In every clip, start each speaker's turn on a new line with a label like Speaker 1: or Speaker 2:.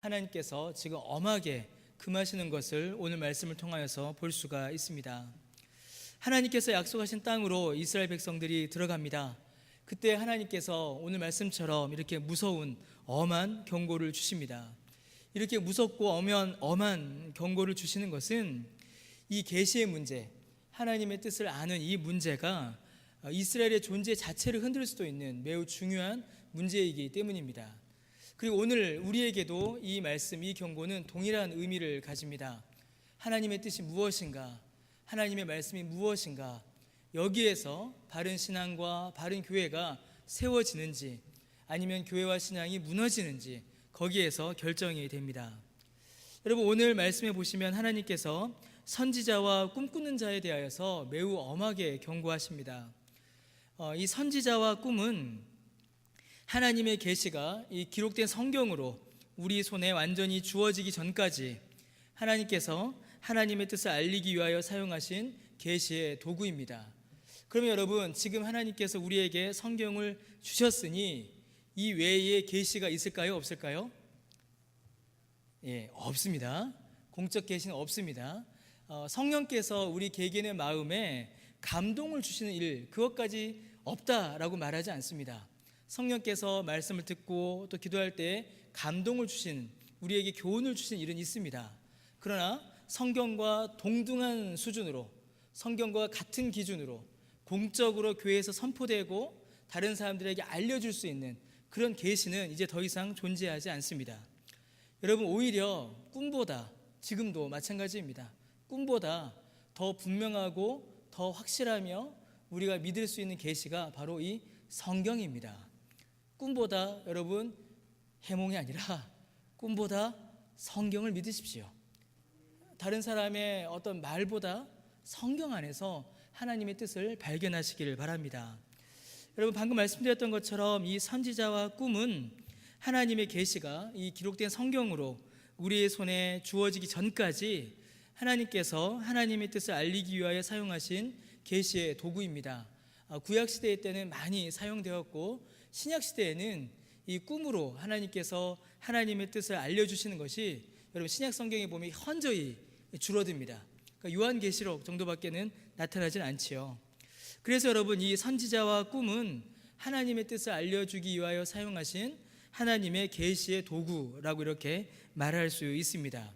Speaker 1: 하나님께서 지금 엄하게 금하시는 것을 오늘 말씀을 통하여서 볼 수가 있습니다. 하나님께서 약속하신 땅으로 이스라엘 백성들이 들어갑니다. 그때 하나님께서 오늘 말씀처럼 이렇게 무서운 엄한 경고를 주십니다. 이렇게 무섭고 엄한, 엄한 경고를 주시는 것은 이 계시의 문제, 하나님의 뜻을 아는 이 문제가 이스라엘의 존재 자체를 흔들 수도 있는 매우 중요한 문제이기 때문입니다. 그리고 오늘 우리에게도 이 말씀, 이 경고는 동일한 의미를 가집니다. 하나님의 뜻이 무엇인가? 하나님의 말씀이 무엇인가? 여기에서 바른 신앙과 바른 교회가 세워지는지 아니면 교회와 신앙이 무너지는지 거기에서 결정이 됩니다. 여러분 오늘 말씀에 보시면 하나님께서 선지자와 꿈꾸는 자에 대하여서 매우 엄하게 경고하십니다. 어, 이 선지자와 꿈은 하나님의 계시가 이 기록된 성경으로 우리 손에 완전히 주어지기 전까지 하나님께서 하나님의 뜻을 알리기 위하여 사용하신 계시의 도구입니다. 그러면 여러분 지금 하나님께서 우리에게 성경을 주셨으니 이 외에 계시가 있을까요? 없을까요? 예, 없습니다. 공적 계시는 없습니다. 어, 성령께서 우리 개개인의 마음에 감동을 주시는 일 그것까지 없다라고 말하지 않습니다. 성령께서 말씀을 듣고 또 기도할 때 감동을 주신 우리에게 교훈을 주신 일은 있습니다. 그러나 성경과 동등한 수준으로 성경과 같은 기준으로 공적으로 교회에서 선포되고 다른 사람들에게 알려줄 수 있는 그런 계시는 이제 더 이상 존재하지 않습니다. 여러분 오히려 꿈보다 지금도 마찬가지입니다. 꿈보다 더 분명하고 더 확실하며 우리가 믿을 수 있는 계시가 바로 이 성경입니다. 꿈보다 여러분 해몽이 아니라 꿈보다 성경을 믿으십시오. 다른 사람의 어떤 말보다 성경 안에서 하나님의 뜻을 발견하시기를 바랍니다. 여러분 방금 말씀드렸던 것처럼 이 선지자와 꿈은 하나님의 계시가 이 기록된 성경으로 우리의 손에 주어지기 전까지 하나님께서 하나님의 뜻을 알리기 위하여 사용하신 계시의 도구입니다. 아, 구약 시대 때는 많이 사용되었고 신약 시대에는 이 꿈으로 하나님께서 하나님의 뜻을 알려주시는 것이 여러분 신약 성경에 보면 현저히 줄어듭니다. 그러니까 요한계시록 정도밖에는 나타나진 않지요. 그래서 여러분 이 선지자와 꿈은 하나님의 뜻을 알려주기 위하여 사용하신 하나님의 계시의 도구라고 이렇게 말할 수 있습니다.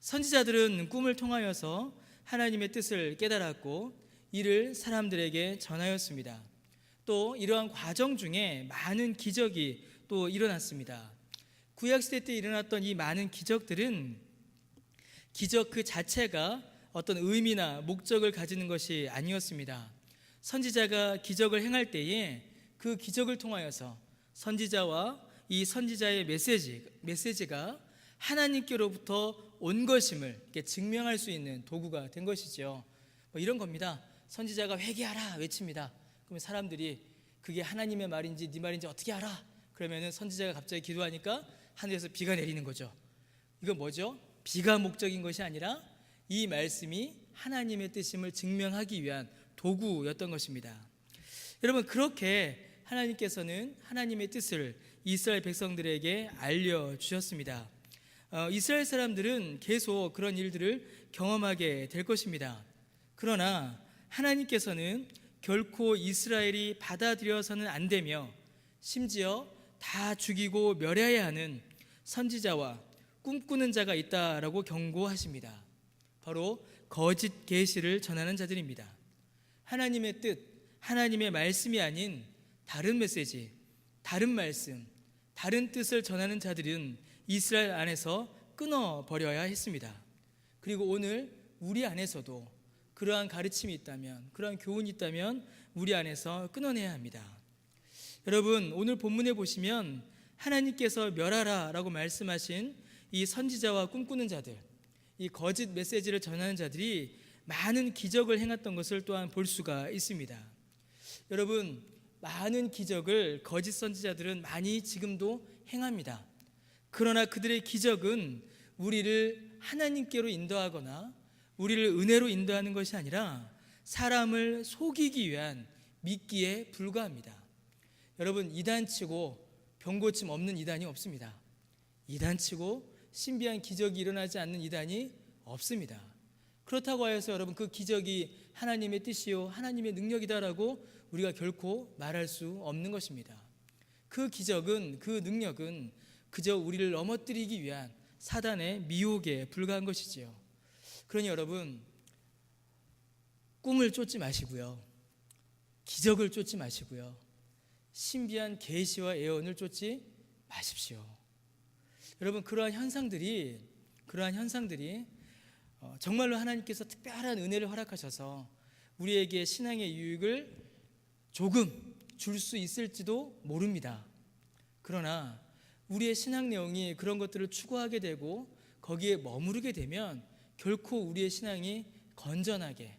Speaker 1: 선지자들은 꿈을 통하여서 하나님의 뜻을 깨달았고 이를 사람들에게 전하였습니다. 또 이러한 과정 중에 많은 기적이 또 일어났습니다. 구약 시대 때 일어났던 이 많은 기적들은 기적 그 자체가 어떤 의미나 목적을 가지는 것이 아니었습니다. 선지자가 기적을 행할 때에 그 기적을 통하여서 선지자와 이 선지자의 메시지 메시지가 하나님께로부터 온 것임을 증명할 수 있는 도구가 된 것이죠. 뭐 이런 겁니다. 선지자가 회개하라 외칩니다. 그러면 사람들이 그게 하나님의 말인지 네 말인지 어떻게 알아? 그러면은 선지자가 갑자기 기도하니까 하늘에서 비가 내리는 거죠. 이건 뭐죠? 비가 목적인 것이 아니라 이 말씀이 하나님의 뜻임을 증명하기 위한 도구였던 것입니다. 여러분 그렇게 하나님께서는 하나님의 뜻을 이스라엘 백성들에게 알려 주셨습니다. 어, 이스라엘 사람들은 계속 그런 일들을 경험하게 될 것입니다. 그러나 하나님께서는 결코 이스라엘이 받아들여서는 안 되며 심지어 다 죽이고 멸해야 하는 선지자와 꿈꾸는 자가 있다라고 경고하십니다. 바로 거짓 계시를 전하는 자들입니다. 하나님의 뜻, 하나님의 말씀이 아닌 다른 메시지, 다른 말씀, 다른 뜻을 전하는 자들은 이스라엘 안에서 끊어 버려야 했습니다. 그리고 오늘 우리 안에서도 그러한 가르침이 있다면, 그러한 교훈이 있다면 우리 안에서 끊어내야 합니다. 여러분, 오늘 본문에 보시면 하나님께서 멸하라 라고 말씀하신 이 선지자와 꿈꾸는 자들, 이 거짓 메시지를 전하는 자들이 많은 기적을 행했던 것을 또한 볼 수가 있습니다. 여러분, 많은 기적을 거짓 선지자들은 많이 지금도 행합니다. 그러나 그들의 기적은 우리를 하나님께로 인도하거나 우리를 은혜로 인도하는 것이 아니라 사람을 속이기 위한 미끼에 불과합니다. 여러분 이단치고 병고침 없는 이단이 없습니다. 이단치고 신비한 기적이 일어나지 않는 이단이 없습니다. 그렇다고 하여서 여러분 그 기적이 하나님의 뜻이요 하나님의 능력이다라고 우리가 결코 말할 수 없는 것입니다. 그 기적은 그 능력은 그저 우리를 넘어뜨리기 위한 사단의 미혹에 불과한 것이지요. 그러니 여러분 꿈을 쫓지 마시고요. 기적을 쫓지 마시고요. 신비한 계시와 예언을 쫓지 마십시오. 여러분 그러한 현상들이 그러한 현상들이 어, 정말로 하나님께서 특별한 은혜를 허락하셔서 우리에게 신앙의 유익을 조금 줄 수 있을지도 모릅니다. 그러나 우리의 신앙 내용이 그런 것들을 추구하게 되고 거기에 머무르게 되면 결코 우리의 신앙이 건전하게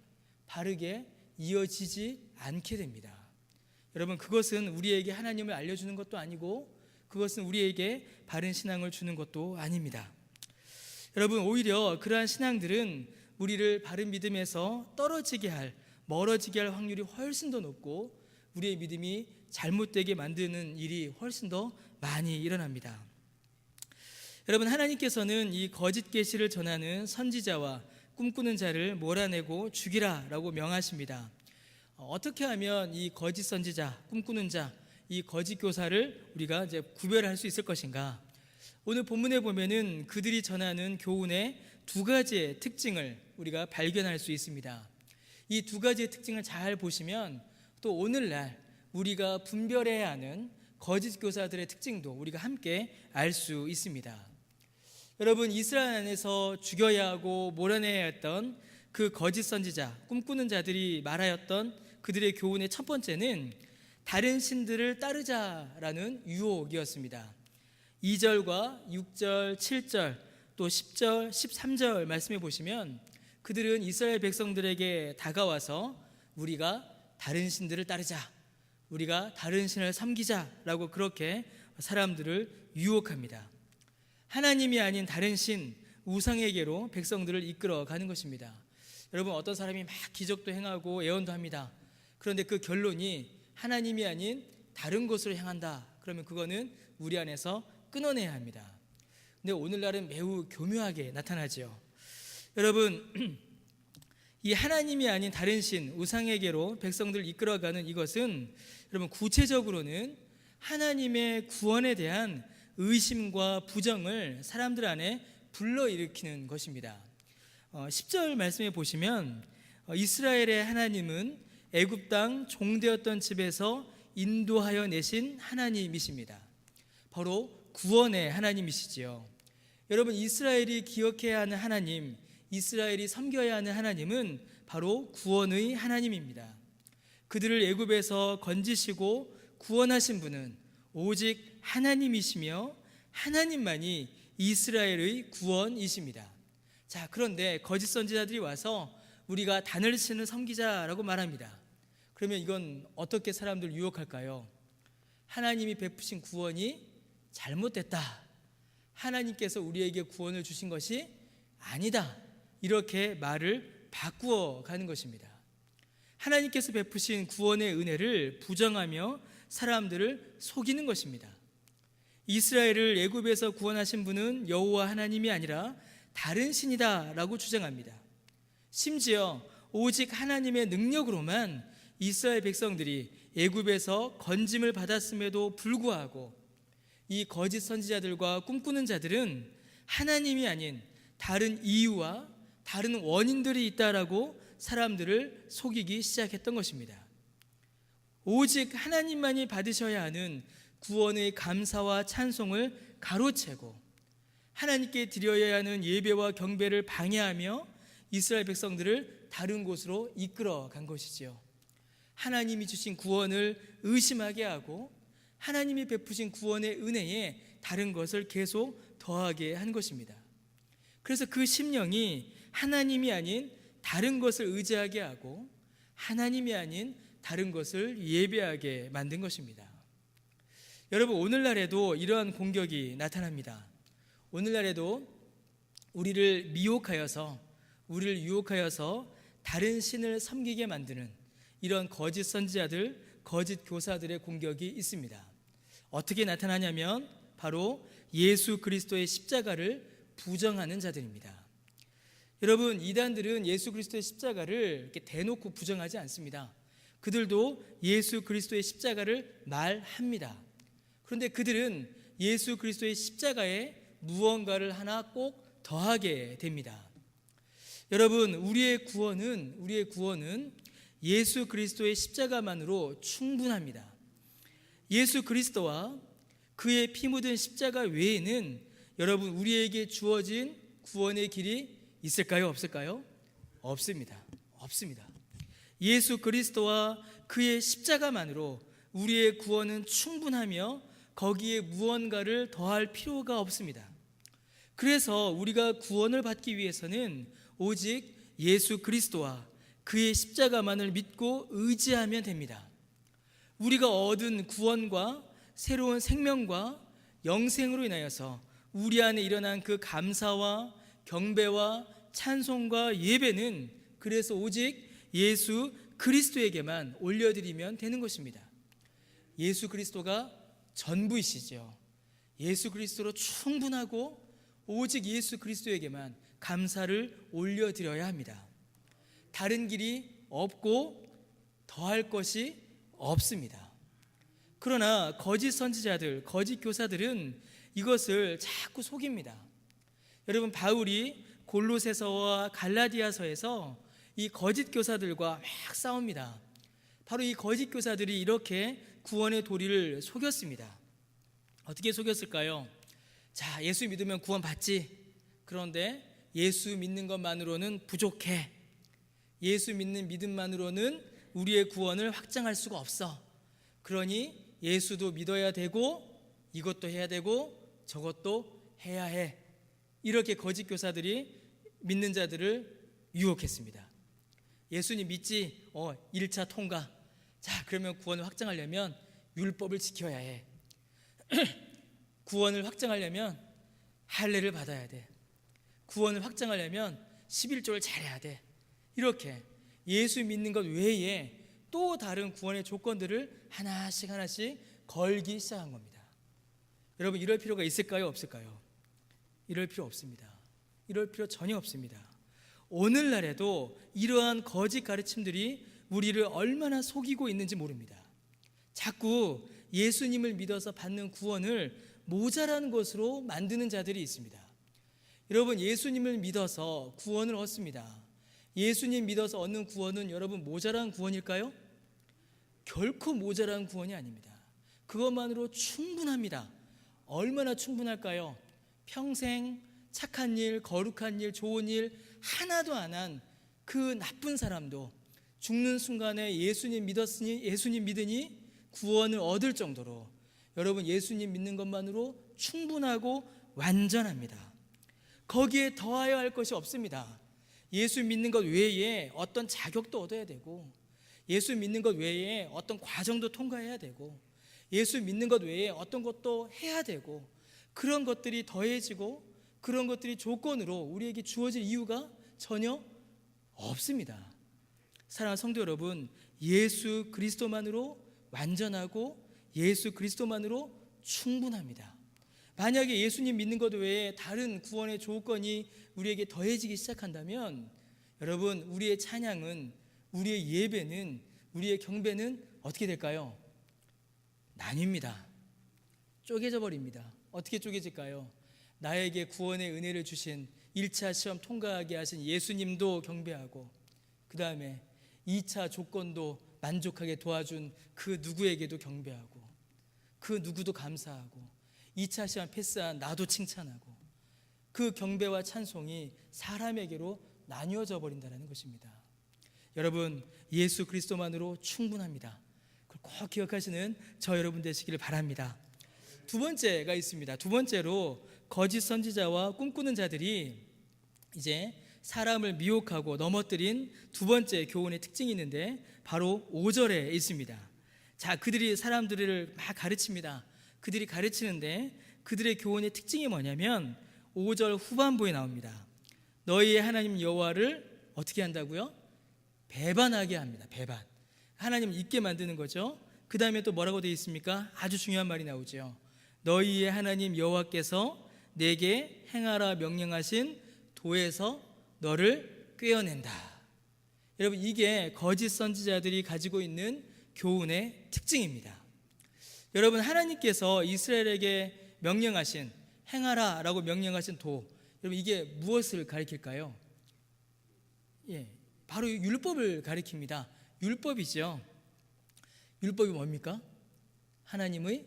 Speaker 1: 바르게 이어지지 않게 됩니다. 여러분 그것은 우리에게 하나님을 알려주는 것도 아니고 그것은 우리에게 바른 신앙을 주는 것도 아닙니다. 여러분 오히려 그러한 신앙들은 우리를 바른 믿음에서 떨어지게 할 멀어지게 할 확률이 훨씬 더 높고 우리의 믿음이 잘못되게 만드는 일이 훨씬 더 많이 일어납니다. 여러분 하나님께서는 이 거짓 계시를 전하는 선지자와 꿈꾸는 자를 몰아내고 죽이라라고 명하십니다. 어, 어떻게 하면 이 거짓 선지자, 꿈꾸는 자, 이 거짓 교사를 우리가 이제 구별할 수 있을 것인가? 오늘 본문에 보면은 그들이 전하는 교훈의 두 가지의 특징을 우리가 발견할 수 있습니다. 이 두 가지의 특징을 잘 보시면 또 오늘날 우리가 분별해야 하는 거짓 교사들의 특징도 우리가 함께 알 수 있습니다. 여러분 이스라엘 안에서 죽여야 하고 몰아내야 했던 그 거짓 선지자, 꿈꾸는 자들이 말하였던 그들의 교훈의 첫 번째는 다른 신들을 따르자라는 유혹이었습니다. 2절과 6절, 7절, 또 10절, 13절 말씀해 보시면 그들은 이스라엘 백성들에게 다가와서 우리가 다른 신들을 따르자, 우리가 다른 신을 섬기자라고 그렇게 사람들을 유혹합니다. 하나님이 아닌 다른 신, 우상에게로 백성들을 이끌어 가는 것입니다. 여러분 어떤 사람이 막 기적도 행하고 예언도 합니다. 그런데 그 결론이 하나님이 아닌 다른 곳으로 향한다. 그러면 그거는 우리 안에서 끊어내야 합니다. 근데 오늘날은 매우 교묘하게 나타나지요. 여러분 이 하나님이 아닌 다른 신 우상에게로 백성들을 이끌어가는 이것은 여러분 구체적으로는 하나님의 구원에 대한 의심과 부정을 사람들 안에 불러일으키는 것입니다. 어, 10절 말씀에 보시면 어, 이스라엘의 하나님은 애굽 땅 종되었던 집에서 인도하여 내신 하나님이십니다. 바로 구원의 하나님이시지요. 여러분 이스라엘이 기억해야 하는 하나님, 이스라엘이 섬겨야 하는 하나님은 바로 구원의 하나님입니다. 그들을 애굽에서 건지시고 구원하신 분은 오직 하나님이시며 하나님만이 이스라엘의 구원이십니다. 자, 그런데 거짓 선지자들이 와서 우리가 단을 치는 섬기자라고 말합니다. 그러면 이건 어떻게 사람들 유혹할까요? 하나님이 베푸신 구원이 잘못됐다. 하나님께서 우리에게 구원을 주신 것이 아니다. 이렇게 말을 바꾸어 가는 것입니다. 하나님께서 베푸신 구원의 은혜를 부정하며 사람들을 속이는 것입니다. 이스라엘을 애굽에서 구원하신 분은 여호와 하나님이 아니라 다른 신이다라고 주장합니다. 심지어 오직 하나님의 능력으로만 이스라엘 백성들이 애굽에서 건짐을 받았음에도 불구하고 이 거짓 선지자들과 꿈꾸는 자들은 하나님이 아닌 다른 이유와 다른 원인들이 있다라고 사람들을 속이기 시작했던 것입니다. 오직 하나님만이 받으셔야 하는 구원의 감사와 찬송을 가로채고 하나님께 드려야 하는 예배와 경배를 방해하며 이스라엘 백성들을 다른 곳으로 이끌어 간 것이지요. 하나님이 주신 구원을 의심하게 하고 하나님이 베푸신 구원의 은혜에 다른 것을 계속 더하게 한 것입니다. 그래서 그 심령이 하나님이 아닌 다른 것을 의지하게 하고 하나님이 아닌 다른 것을 예배하게 만든 것입니다. 여러분 오늘날에도 이러한 공격이 나타납니다. 오늘날에도 우리를 미혹하여서 우리를 유혹하여서 다른 신을 섬기게 만드는 이런 거짓 선지자들, 거짓 교사들의 공격이 있습니다. 어떻게 나타나냐면 바로 예수 그리스도의 십자가를 부정하는 자들입니다. 여러분, 이단들은 예수 그리스도의 십자가를 대놓고 부정하지 않습니다. 그들도 예수 그리스도의 십자가를 말합니다. 그런데 그들은 예수 그리스도의 십자가에 무언가를 하나 꼭 더하게 됩니다. 여러분, 우리의 구원은 우리의 구원은 예수 그리스도의 십자가만으로 충분합니다. 예수 그리스도와 그의 피 묻은 십자가 외에는 여러분 우리에게 주어진 구원의 길이 있을까요? 없을까요? 없습니다. 없습니다. 예수 그리스도와 그의 십자가만으로 우리의 구원은 충분하며 거기에 무언가를 더할 필요가 없습니다. 그래서 우리가 구원을 받기 위해서는 오직 예수 그리스도와 그의 십자가만을 믿고 의지하면 됩니다. 우리가 얻은 구원과 새로운 생명과 영생으로 인하여서 우리 안에 일어난 그 감사와 경배와 찬송과 예배는 그래서 오직 예수 그리스도에게만 올려드리면 되는 것입니다. 예수 그리스도가 전부이시죠. 예수 그리스도로 충분하고 오직 예수 그리스도에게만 감사를 올려드려야 합니다. 다른 길이 없고 더할 것이 없습니다. 그러나 거짓 선지자들, 거짓 교사들은 이것을 자꾸 속입니다. 여러분 바울이 골로새서와 갈라디아서에서 이 거짓 교사들과 막 싸웁니다. 바로 이 거짓 교사들이 이렇게 구원의 도리를 속였습니다. 어떻게 속였을까요? 자, 예수 믿으면 구원 받지. 그런데 예수 믿는 것만으로는 부족해. 예수 믿는 믿음만으로는 우리의 구원을 확장할 수가 없어. 그러니 예수도 믿어야 되고 이것도 해야 되고 저것도 해야 해. 이렇게 거짓 교사들이 믿는 자들을 유혹했습니다. 예수님 믿지? 어, 1차 통과. 자, 그러면 구원을 확장하려면 율법을 지켜야 해. 구원을 확장하려면 할례를 받아야 돼. 구원을 확장하려면 11조를 잘해야 돼. 이렇게 예수 믿는 것 외에 또 다른 구원의 조건들을 하나씩 하나씩 걸기 시작한 겁니다. 여러분 이럴 필요가 있을까요? 없을까요? 이럴 필요 없습니다. 이럴 필요 전혀 없습니다. 오늘날에도 이러한 거짓 가르침들이 우리를 얼마나 속이고 있는지 모릅니다. 자꾸 예수님을 믿어서 받는 구원을 모자란 것으로 만드는 자들이 있습니다. 여러분 예수님을 믿어서 구원을 얻습니다. 예수님 믿어서 얻는 구원은 여러분 모자란 구원일까요? 결코 모자란 구원이 아닙니다. 그것만으로 충분합니다. 얼마나 충분할까요? 평생 착한 일, 거룩한 일, 좋은 일 하나도 안 한 그 나쁜 사람도 죽는 순간에 예수님 믿었으니 예수님 믿으니 구원을 얻을 정도로 여러분 예수님 믿는 것만으로 충분하고 완전합니다. 거기에 더하여 할 것이 없습니다. 예수 믿는 것 외에 어떤 자격도 얻어야 되고 예수 믿는 것 외에 어떤 과정도 통과해야 되고 예수 믿는 것 외에 어떤 것도 해야 되고 그런 것들이 더해지고 그런 것들이 조건으로 우리에게 주어질 이유가 전혀 없습니다. 사랑하는 성도 여러분, 예수 그리스도만으로 완전하고 예수 그리스도만으로 충분합니다. 만약에 예수님 믿는 것 외에 다른 구원의 조건이 우리에게 더해지기 시작한다면 여러분 우리의 찬양은 우리의 예배는 우리의 경배는 어떻게 될까요? 나뉩니다. 쪼개져 버립니다. 어떻게 쪼개질까요? 나에게 구원의 은혜를 주신 1차 시험 통과하게 하신 예수님도 경배하고 그 다음에 2차 조건도 만족하게 도와준 그 누구에게도 경배하고 그 누구도 감사하고 2차 시험 패스한 나도 칭찬하고 그 경배와 찬송이 사람에게로 나뉘어져 버린다는 것입니다. 여러분 예수 그리스도만으로 충분합니다. 꼭 기억하시는 저 여러분 되시기를 바랍니다. 두 번째가 있습니다. 두 번째로 거짓 선지자와 꿈꾸는 자들이 이제 사람을 미혹하고 넘어뜨린 두 번째 교훈의 특징이 있는데 바로 5절에 있습니다. 자, 그들이 사람들을 막 가르칩니다. 그들이 가르치는데 그들의 교훈의 특징이 뭐냐면 5절 후반부에 나옵니다. 너희의 하나님 여호와를 어떻게 한다고요? 배반하게 합니다. 배반. 하나님 잊게 만드는 거죠. 그 다음에 또 뭐라고 되어 있습니까? 아주 중요한 말이 나오죠. 너희의 하나님 여호와께서 내게 행하라 명령하신 도에서 너를 꿰어낸다. 여러분 이게 거짓 선지자들이 가지고 있는 교훈의 특징입니다. 여러분 하나님께서 이스라엘에게 명령하신 행하라라고 명령하신 도 여러분 이게 무엇을 가리킬까요? 예, 바로 율법을 가리킵니다. 율법이죠. 율법이 뭡니까? 하나님의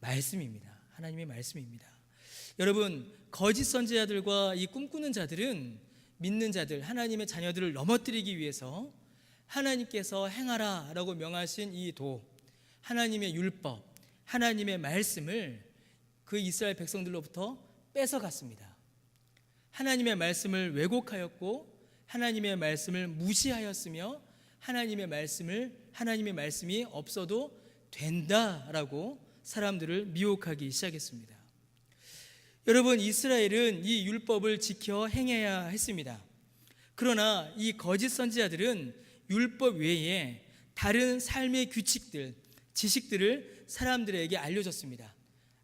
Speaker 1: 말씀입니다. 하나님의 말씀입니다. 여러분 거짓 선지자들과 이 꿈꾸는 자들은 믿는 자들 하나님의 자녀들을 넘어뜨리기 위해서 하나님께서 행하라 라고 명하신 이 도, 하나님의 율법, 하나님의 말씀을 그 이스라엘 백성들로부터 뺏어갔습니다. 하나님의 말씀을 왜곡하였고 하나님의 말씀을 무시하였으며 하나님의 말씀을 하나님의 말씀이 없어도 된다라고 사람들을 미혹하기 시작했습니다. 여러분 이스라엘은 이 율법을 지켜 행해야 했습니다. 그러나 이 거짓 선지자들은 율법 외에 다른 삶의 규칙들, 지식들을 사람들에게 알려줬습니다.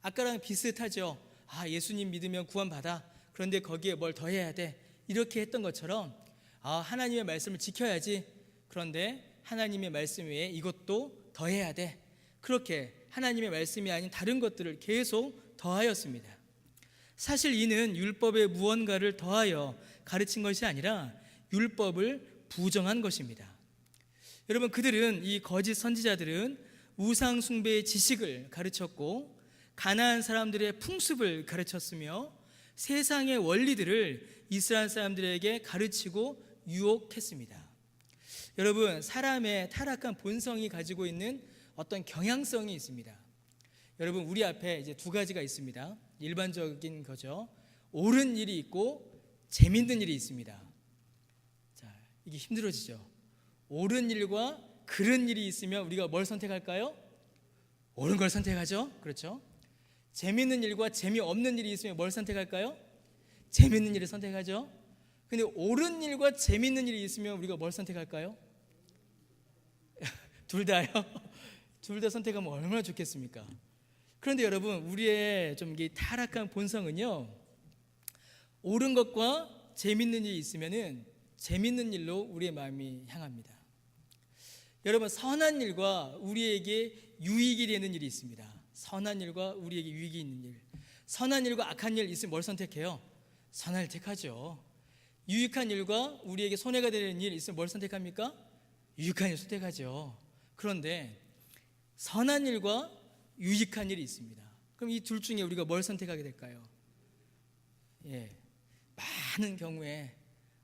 Speaker 1: 아까랑 비슷하죠. 아, 예수님 믿으면 구원받아. 그런데 거기에 뭘 더해야 돼. 이렇게 했던 것처럼 아, 하나님의 말씀을 지켜야지. 그런데 하나님의 말씀 외에 이것도 더해야 돼. 그렇게 하나님의 말씀이 아닌 다른 것들을 계속 더하였습니다. 사실 이는 율법에 무언가를 더하여 가르친 것이 아니라 율법을 부정한 것입니다. 여러분 그들은 이 거짓 선지자들은 우상 숭배의 지식을 가르쳤고 가나안 사람들의 풍습을 가르쳤으며 세상의 원리들을 이스라엘 사람들에게 가르치고 유혹했습니다. 여러분 사람의 타락한 본성이 가지고 있는 어떤 경향성이 있습니다. 여러분 우리 앞에 이제 두 가지가 있습니다. 일반적인 거죠. 옳은 일이 있고 재밌는 일이 있습니다. 자, 이게 힘들어지죠. 옳은 일과 그른 일이 있으면 우리가 뭘 선택할까요? 옳은 걸 선택하죠. 그렇죠? 재밌는 일과 재미없는 일이 있으면 뭘 선택할까요? 재밌는 일을 선택하죠. 근데 옳은 일과 재밌는 일이 있으면 우리가 뭘 선택할까요? 둘 다요. 둘 다 선택하면 얼마나 좋겠습니까? 그런데 여러분, 우리의 좀 이게 타락한 본성은요. 옳은 것과 재밌는 일이 있으면은 재밌는 일로 우리의 마음이 향합니다. 여러분, 선한 일과 우리에게 유익이 되는 일이 있습니다. 선한 일과 우리에게 유익이 있는 일. 선한 일과 악한 일 있으면 뭘 선택해요? 선한을 택하죠. 유익한 일과 우리에게 손해가 되는 일 있으면 뭘 선택합니까? 유익한 일 선택하죠. 그런데 선한 일과 유익한 일이 있습니다. 그럼 이 둘 중에 우리가 뭘 선택하게 될까요? 예. 많은 경우에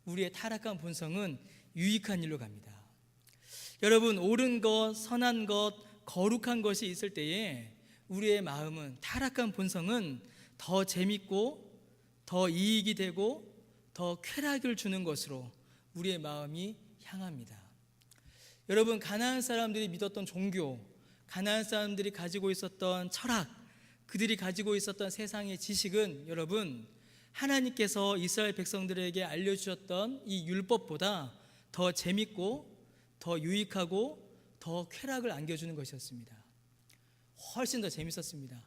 Speaker 1: 우리의 타락한 본성은 유익한 일로 갑니다. 여러분, 옳은 것, 선한 것, 거룩한 것이 있을 때에 우리의 마음은 타락한 본성은 더 재밌고 더 이익이 되고 더 쾌락을 주는 것으로 우리의 마음이 향합니다. 여러분 가나안 사람들이 믿었던 종교, 가나안 사람들이 가지고 있었던 철학, 그들이 가지고 있었던 세상의 지식은 여러분 하나님께서 이스라엘 백성들에게 알려주셨던 이 율법보다 더 재밌고 더 유익하고 더 쾌락을 안겨주는 것이었습니다. 훨씬 더 재밌었습니다.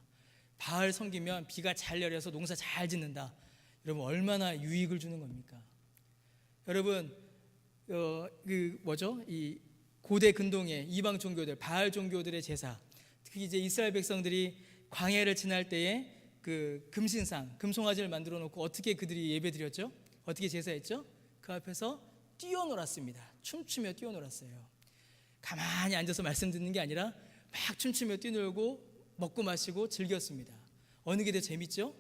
Speaker 1: 바알 섬기면 비가 잘 내려서 농사 잘 짓는다. 여러분 얼마나 유익을 주는 겁니까? 여러분 어, 그 뭐죠? 이 고대 근동의 이방 종교들 바알 종교들의 제사 특히 이제 이스라엘 백성들이 광야를 지날 때에 그 금신상 금송아지를 만들어 놓고 어떻게 그들이 예배 드렸죠? 어떻게 제사했죠? 그 앞에서 뛰어놀았습니다. 춤추며 뛰어놀았어요. 가만히 앉아서 말씀 듣는 게 아니라 막 춤추며 뛰놀고 먹고 마시고 즐겼습니다. 어느 게 더 재밌죠?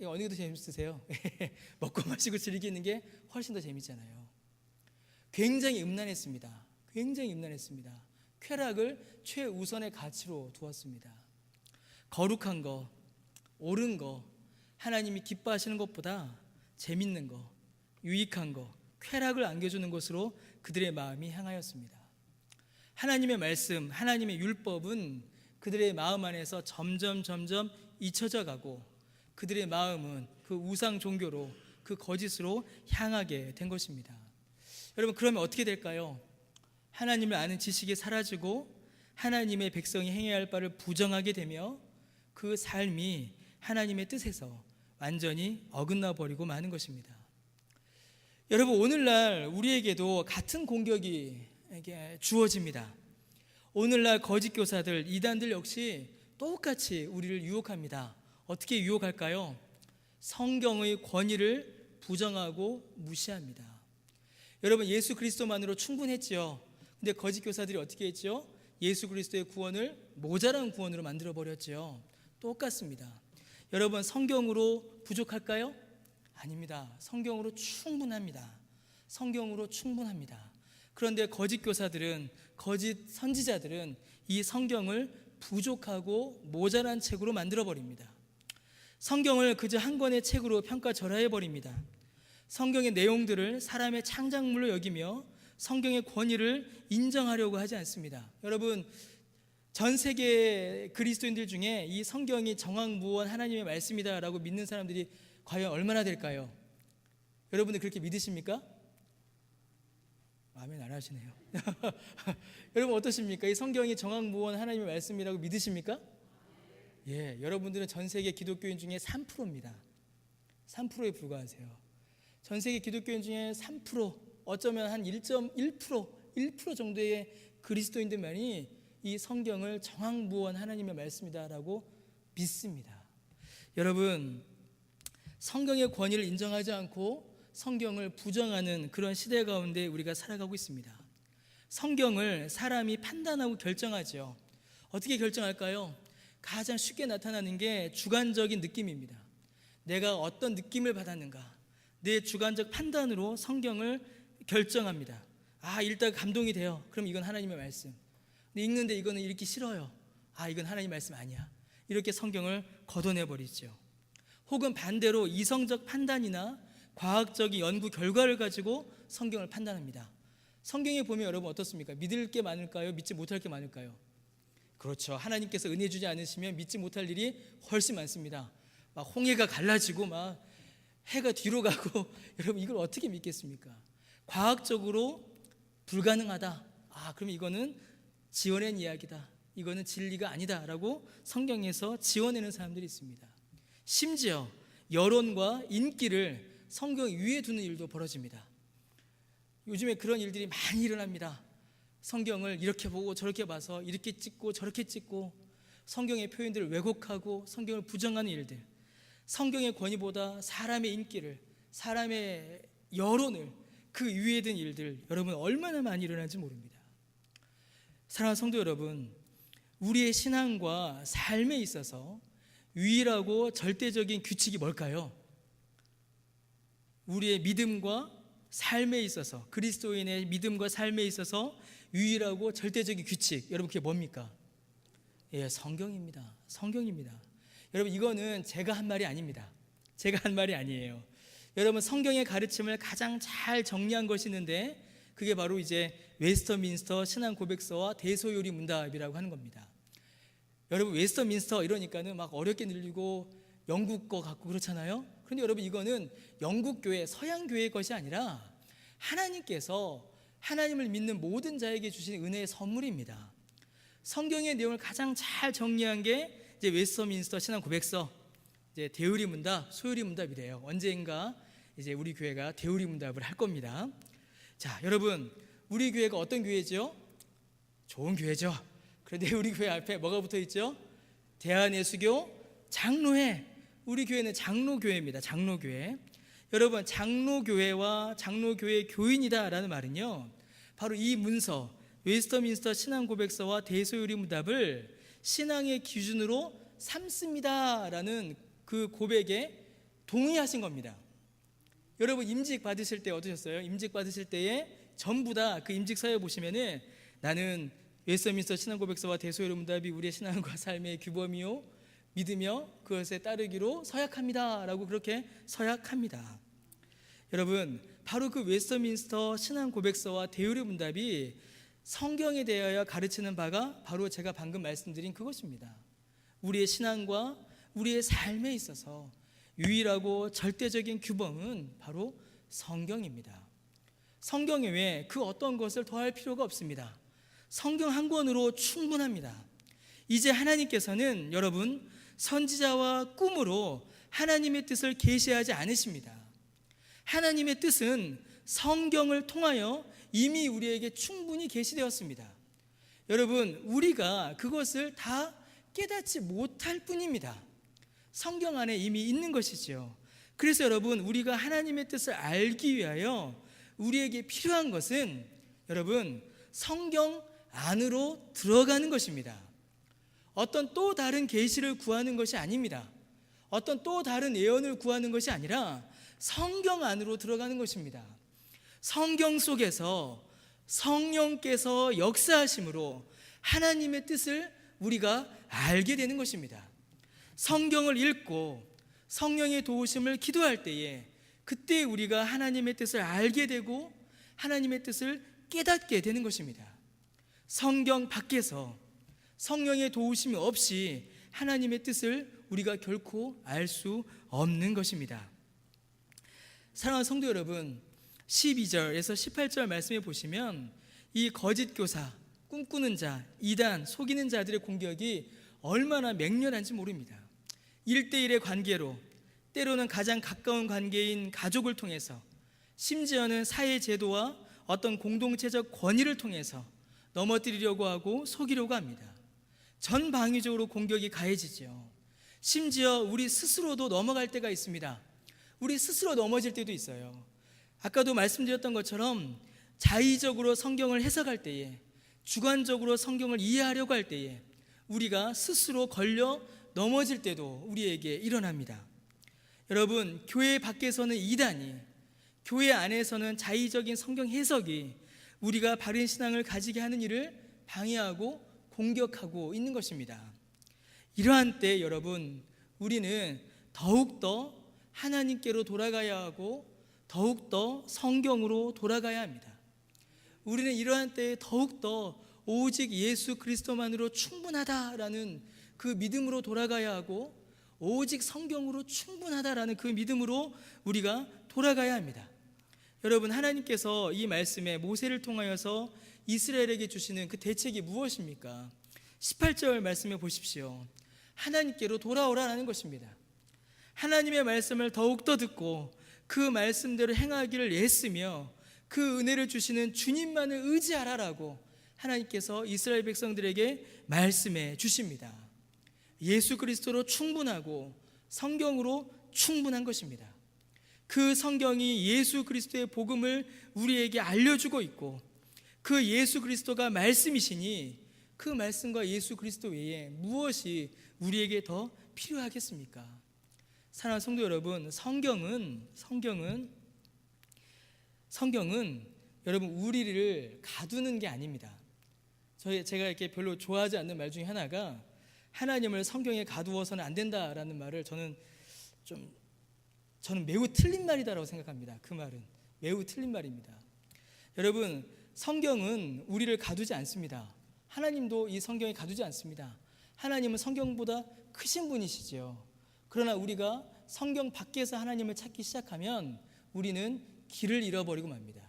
Speaker 1: 예, 어느 게 더 재밌으세요? 먹고 마시고 즐기는 게 훨씬 더 재밌잖아요. 굉장히 음란했습니다. 굉장히 음란했습니다. 쾌락을 최우선의 가치로 두었습니다. 거룩한 거, 옳은 거, 하나님이 기뻐하시는 것보다 재밌는 거, 유익한 거, 쾌락을 안겨주는 것으로 그들의 마음이 향하였습니다. 하나님의 말씀, 하나님의 율법은 그들의 마음 안에서 점점 점점 잊혀져 가고 그들의 마음은 그 우상 종교로 그 거짓으로 향하게 된 것입니다. 여러분 그러면 어떻게 될까요? 하나님을 아는 지식이 사라지고 하나님의 백성이 행해야 할 바를 부정하게 되며 그 삶이 하나님의 뜻에서 완전히 어긋나 버리고 마는 것입니다. 여러분 오늘날 우리에게도 같은 공격이 주어집니다. 오늘날 거짓 교사들 이단들 역시 똑같이 우리를 유혹합니다. 어떻게 유혹할까요? 성경의 권위를 부정하고 무시합니다. 여러분 예수 그리스도만으로 충분했지요. 근데 거짓 교사들이 어떻게 했지요? 예수 그리스도의 구원을 모자란 구원으로 만들어 버렸지요. 똑같습니다. 여러분 성경으로 부족할까요? 아닙니다. 성경으로 충분합니다. 성경으로 충분합니다. 그런데 거짓 교사들은 거짓 선지자들은 이 성경을 부족하고 모자란 책으로 만들어 버립니다. 성경을 그저 한 권의 책으로 평가절하해 버립니다. 성경의 내용들을 사람의 창작물로 여기며 성경의 권위를 인정하려고 하지 않습니다. 여러분 전 세계 그리스도인들 중에 이 성경이 정황무원 하나님의 말씀이다라고 믿는 사람들이 과연 얼마나 될까요? 여러분들 그렇게 믿으십니까? 마음에 안 하시네요. 여러분 어떠십니까? 이 성경이 정황무원 하나님의 말씀이라고 믿으십니까? 예, 여러분들은 전 세계 기독교인 중에 3%입니다. 3%에 불과하세요. 전 세계 기독교인 중에 3% 어쩌면 한 1.1% 1% 정도의 그리스도인들만이 이 성경을 정황무원 하나님의 말씀이다라고 믿습니다. 여러분 성경의 권위를 인정하지 않고 성경을 부정하는 그런 시대 가운데 우리가 살아가고 있습니다. 성경을 사람이 판단하고 결정하죠. 어떻게 결정할까요? 가장 쉽게 나타나는 게 주관적인 느낌입니다. 내가 어떤 느낌을 받았는가, 내 주관적 판단으로 성경을 결정합니다. 아, 일단 감동이 돼요. 그럼 이건 하나님의 말씀. 근데 읽는데 이거는 읽기 싫어요. 아, 이건 하나님 말씀 아니야. 이렇게 성경을 걷어내 버리죠. 혹은 반대로 이성적 판단이나 과학적인 연구 결과를 가지고 성경을 판단합니다. 성경에 보면 여러분 어떻습니까? 믿을 게 많을까요? 믿지 못할 게 많을까요? 그렇죠. 하나님께서 은혜 주지 않으시면 믿지 못할 일이 훨씬 많습니다. 막 홍해가 갈라지고 막 해가 뒤로 가고 여러분 이걸 어떻게 믿겠습니까? 과학적으로 불가능하다. 아, 그럼 이거는 지어낸 이야기다. 이거는 진리가 아니다라고 성경에서 지어내는 사람들이 있습니다. 심지어 여론과 인기를 성경 위에 두는 일도 벌어집니다. 요즘에 그런 일들이 많이 일어납니다. 성경을 이렇게 보고 저렇게 봐서 이렇게 찍고 저렇게 찍고 성경의 표현들을 왜곡하고 성경을 부정하는 일들. 성경의 권위보다 사람의 인기를, 사람의 여론을 그 위에 든 일들 여러분 얼마나 많이 일어나는지 모릅니다. 사랑하는 성도 여러분, 우리의 신앙과 삶에 있어서 유일하고 절대적인 규칙이 뭘까요? 우리의 믿음과 삶에 있어서 그리스도인의 믿음과 삶에 있어서 유일하고 절대적인 규칙 여러분 그게 뭡니까? 예, 성경입니다. 성경입니다. 여러분 이거는 제가 한 말이 아닙니다. 제가 한 말이 아니에요. 여러분 성경의 가르침을 가장 잘 정리한 것이 있는데 그게 바로 이제 웨스터민스터 신앙 고백서와 대소요리 문답이라고 하는 겁니다. 여러분 웨스터민스터 이러니까는 막 어렵게 늘리고 영국 거 같고 그렇잖아요. 그런데 여러분 이거는 영국 교회, 서양 교회의 것이 아니라 하나님께서 하나님을 믿는 모든 자에게 주신 은혜의 선물입니다. 성경의 내용을 가장 잘 정리한 게 이제 웨스터민스터 신앙 고백서, 이제 대우리 문답, 소유리 문답이래요. 언젠가 이제 우리 교회가 대우리 문답을 할 겁니다. 자, 여러분, 우리 교회가 어떤 교회죠? 좋은 교회죠. 그런데 우리 교회 앞에 뭐가 붙어 있죠? 대한예수교 장로회. 우리 교회는 장로교회입니다. 장로교회. 여러분, 장로교회와 장로교회 교인이다라는 말은요. 바로 이 문서, 웨스터민스터 신앙 고백서와 대소요리 문답을 신앙의 기준으로 삼습니다라는 그 고백에 동의하신 겁니다. 여러분 임직 받으실 때 어떠셨어요? 임직 받으실 때에 전부 다 그 임직 서에 보시면은 나는 웨스터민스터 신앙 고백서와 대소요리 문답이 우리의 신앙과 삶의 규범이요 믿으며 그것에 따르기로 서약합니다라고 그렇게 서약합니다. 여러분 바로 그 웨스터민스터 신앙 고백서와 대요리 문답이 성경에 대하여 가르치는 바가 바로 제가 방금 말씀드린 그것입니다. 우리의 신앙과 우리의 삶에 있어서 유일하고 절대적인 규범은 바로 성경입니다. 성경 외에 그 어떤 것을 더할 필요가 없습니다. 성경 한 권으로 충분합니다. 이제 하나님께서는 여러분 선지자와 꿈으로 하나님의 뜻을 계시하지 않으십니다. 하나님의 뜻은 성경을 통하여 이미 우리에게 충분히 계시되었습니다. 여러분, 우리가 그것을 다 깨닫지 못할 뿐입니다. 성경 안에 이미 있는 것이지요. 그래서 여러분, 우리가 하나님의 뜻을 알기 위하여 우리에게 필요한 것은 여러분, 성경 안으로 들어가는 것입니다. 어떤 또 다른 계시를 구하는 것이 아닙니다. 어떤 또 다른 예언을 구하는 것이 아니라 성경 안으로 들어가는 것입니다. 성경 속에서 성령께서 역사하심으로 하나님의 뜻을 우리가 알게 되는 것입니다. 성경을 읽고 성령의 도우심을 기도할 때에 그때 우리가 하나님의 뜻을 알게 되고 하나님의 뜻을 깨닫게 되는 것입니다. 성경 밖에서 성령의 도우심이 없이 하나님의 뜻을 우리가 결코 알 수 없는 것입니다. 사랑하는 성도 여러분, 12절에서 18절 말씀에 보시면 이 거짓 교사, 꿈꾸는 자, 이단, 속이는 자들의 공격이 얼마나 맹렬한지 모릅니다. 1대1의 관계로 때로는 가장 가까운 관계인 가족을 통해서 심지어는 사회 제도와 어떤 공동체적 권위를 통해서 넘어뜨리려고 하고 속이려고 합니다. 전방위적으로 공격이 가해지죠. 심지어 우리 스스로도 넘어갈 때가 있습니다. 우리 스스로 넘어질 때도 있어요. 아까도 말씀드렸던 것처럼 자의적으로 성경을 해석할 때에 주관적으로 성경을 이해하려고 할 때에 우리가 스스로 걸려 넘어질 때도 우리에게 일어납니다. 여러분, 교회 밖에서는 이단이, 교회 안에서는 자의적인 성경 해석이 우리가 바른 신앙을 가지게 하는 일을 방해하고 공격하고 있는 것입니다. 이러한 때 여러분, 우리는 더욱더 하나님께로 돌아가야 하고 더욱더 성경으로 돌아가야 합니다. 우리는 이러한 때에 더욱더 오직 예수 그리스도만으로 충분하다라는 그 믿음으로 돌아가야 하고 오직 성경으로 충분하다라는 그 믿음으로 우리가 돌아가야 합니다. 여러분 하나님께서 이 말씀에 모세를 통하여서 이스라엘에게 주시는 그 대책이 무엇입니까? 18절 말씀에 보십시오. 하나님께로 돌아오라는 것입니다. 하나님의 말씀을 더욱더 듣고 그 말씀대로 행하기를 애쓰며 그 은혜를 주시는 주님만을 의지하라라고 하나님께서 이스라엘 백성들에게 말씀해 주십니다. 예수 그리스도로 충분하고 성경으로 충분한 것입니다. 그 성경이 예수 그리스도의 복음을 우리에게 알려주고 있고 그 예수 그리스도가 말씀이시니 그 말씀과 예수 그리스도 외에 무엇이 우리에게 더 필요하겠습니까? 사랑하는 성도 여러분, 성경은 성경은 성경은 여러분 우리를 가두는 게 아닙니다. 저희 제가 이렇게 별로 좋아하지 않는 말 중에 하나가 하나님을 성경에 가두어서는 안 된다라는 말을 저는 좀 저는 매우 틀린 말이다라고 생각합니다. 그 말은 매우 틀린 말입니다. 여러분 성경은 우리를 가두지 않습니다. 하나님도 이 성경에 가두지 않습니다. 하나님은 성경보다 크신 분이시지요. 그러나 우리가 성경 밖에서 하나님을 찾기 시작하면 우리는 길을 잃어버리고 맙니다.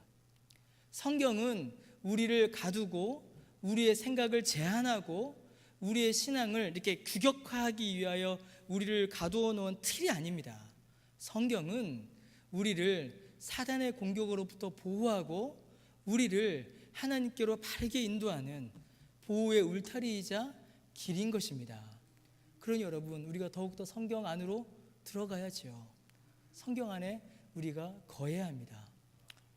Speaker 1: 성경은 우리를 가두고 우리의 생각을 제한하고 우리의 신앙을 이렇게 규격화하기 위하여 우리를 가두어 놓은 틀이 아닙니다. 성경은 우리를 사단의 공격으로부터 보호하고 우리를 하나님께로 바르게 인도하는 보호의 울타리이자 길인 것입니다. 그러니 여러분, 우리가 더욱더 성경 안으로 들어가야지요. 성경 안에 우리가 거해야 합니다.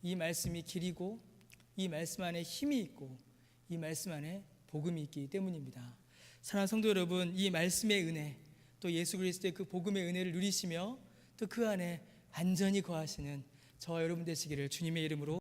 Speaker 1: 이 말씀이 길이고 이 말씀 안에 힘이 있고 이 말씀 안에 복음이 있기 때문입니다. 사랑하는 성도 여러분, 이 말씀의 은혜 또 예수 그리스도의 그 복음의 은혜를 누리시며 또 그 안에 안전히 거하시는 저와 여러분 되시기를 주님의 이름으로